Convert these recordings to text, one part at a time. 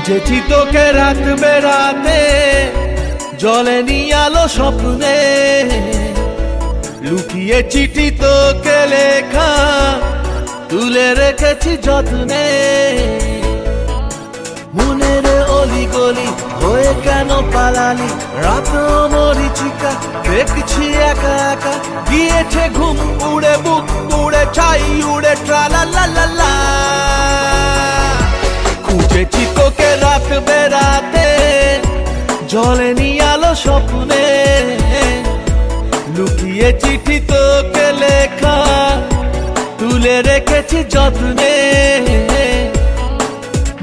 খুঁজেছি তোকে রাত বেড়াতে, জলে আলো স্বপ্নে। লুকিয়ে চিঠি তোকে লেখা, তুলে রেখেছি যত্নে। মনের অলি গলি হয়ে কেন পালালি? রাত মরিচিকা, দেখছি একা একা। গিয়েছে ঘুম, উড়ে বুক, উড়ে চাই উড়ে ট্রালা লা লা লা বেড়াতে নিয়ে আলো স্বপ্নে। লুকিয়ে চিঠি তোকে লেখা, তুলে রেখেছি যত্নে।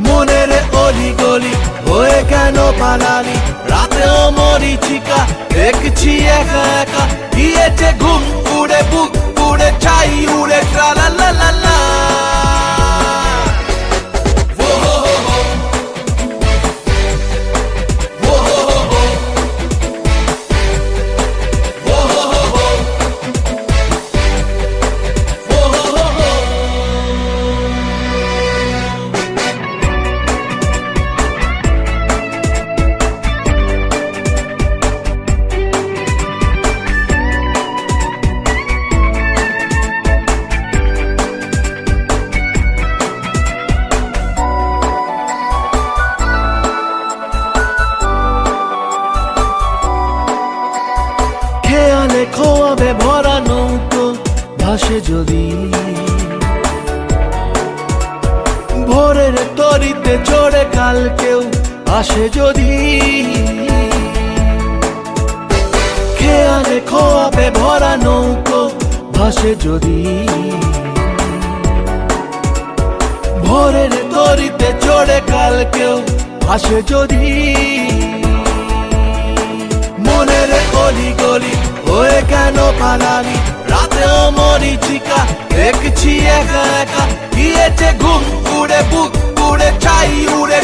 মনের অলি গলি হয়ে কেন পালালি? রাতেও মরিচিকা, দেখছি একা একা। গিয়েছে ঘুম উড়ে, বুক উড়ে চাই উড়ে ট্রালা লা খেয়ালে খোয়াবে ভরা নৌকো, ভাসে যদি। ভোরের তরিতে চড়ে কাল কেউ আসে যদি। খেয়ালে খোয়াবে ভরা নৌকো, ভাসে যদি। ভোরের তরিতে চড়ে কাল কেউ আসে যদি। মনের অলি গলি হয়ে কেন পালালি? রাতেও মরিচিকা, দেখছি একা একা। গিয়েছে ঘুম উড়ে বুক উড়ে চাই উড়ে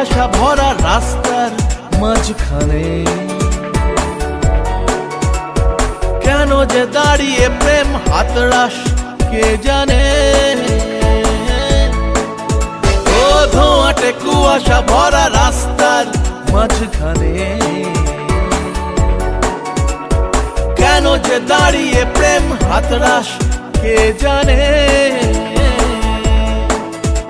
কুয়াশা ভরা রাস্তার মাঝখানে। কেন যে দাঁড়িয়ে প্রেম হাতড়াস, কে জানে? ও ধোঁয়াটে কুয়াশা ভরা রাস্তার মাঝখানে। কেন যে দাঁড়িয়ে প্রেম হাতড়াস, কে জানে?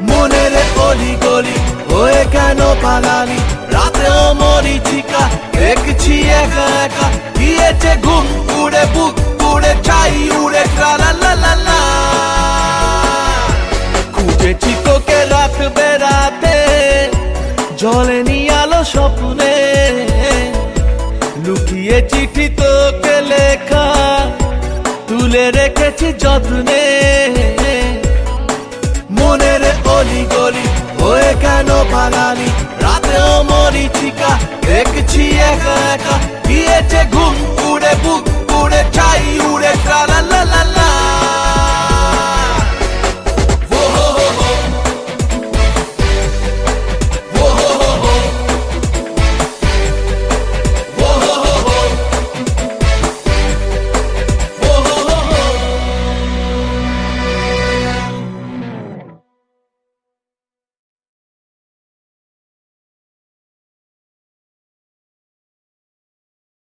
মনের অলি গলি হয়ে কেন পালালি? রাতেও মরিচিকা, দেখছি একা একা। গিয়েছে ঘুম, উড়ে বুক, উড়ে ছাই, উড়ে ট্রালা লা লা লা খুঁজেছি তোকে রাত বেড়াতে নিয়ে আলো স্বপ্নে। লুকিয়ে চিঠি তোকে লেখা, তুলে রেখেছি যত্নে। মনের অলি গলি হয়ে কেন পালালি রাতেও মরিচিকা দেখছি একা একা। গিয়েছে ঘুম উড়ে বুক উড়ে চাই উড়ে ট্রালা